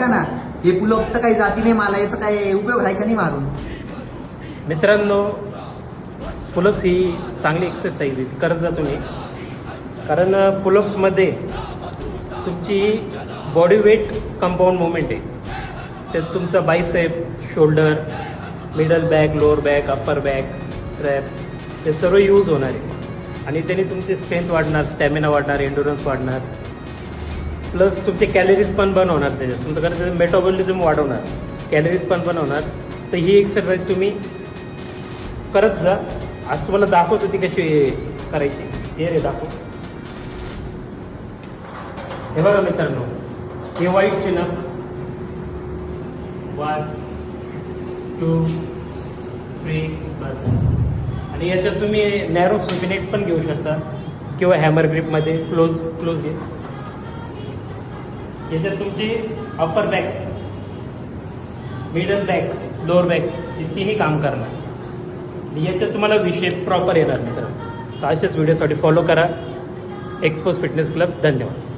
का ना हे पुलप्स तर काही जाती नाही मला याचा काय उपयोग आहे का नाही मारून? मित्रांनो पुलप्स ही चांगली एक्सरसाइज आहे. करत जा तुम्ही. कारण पुलप्समध्ये तुमची बॉडी वेट कंपाऊंड मुवमेंट आहे. त्यात तुमचा bicep shoulder middle back lower back upper back traps हे सर्व यूज होणार आहे. आणि त्याने तुमची स्ट्रेंथ वाढणार स्टॅमिना वाढणार एन्डुरन्स वाढणार. प्लस तुमचे कॅलरीज पण बर्न होणार त्याच्यात. तुमचं कारण त्याचं मेटाबॉलिझम वाढवणार. कॅलरीज पण बनवणार तर ही एक्सरसाइज तुम्ही करत जा. आज तुम्हाला दाखवतो ती कशी करायची. हे रे दाखव. हे बघा मित्रांनो. हे वाईट चिन्ह वन टू थ्री बस. आणि याच्यात तुम्ही नॅरो सुपिनेट पण घेऊ शकता. किंवा हॅमर ग्रिपमध्ये क्लोज क्लोज घे. याच्यात तुमची upper back middle back lower back हे तिन्ही काम करणार. याच्यात तुम्हाला विषय प्रॉपर येणार मित्र तर असेच व्हिडिओसाठी फॉलो करा. एक्सपोज फिटनेस क्लब धन्यवाद.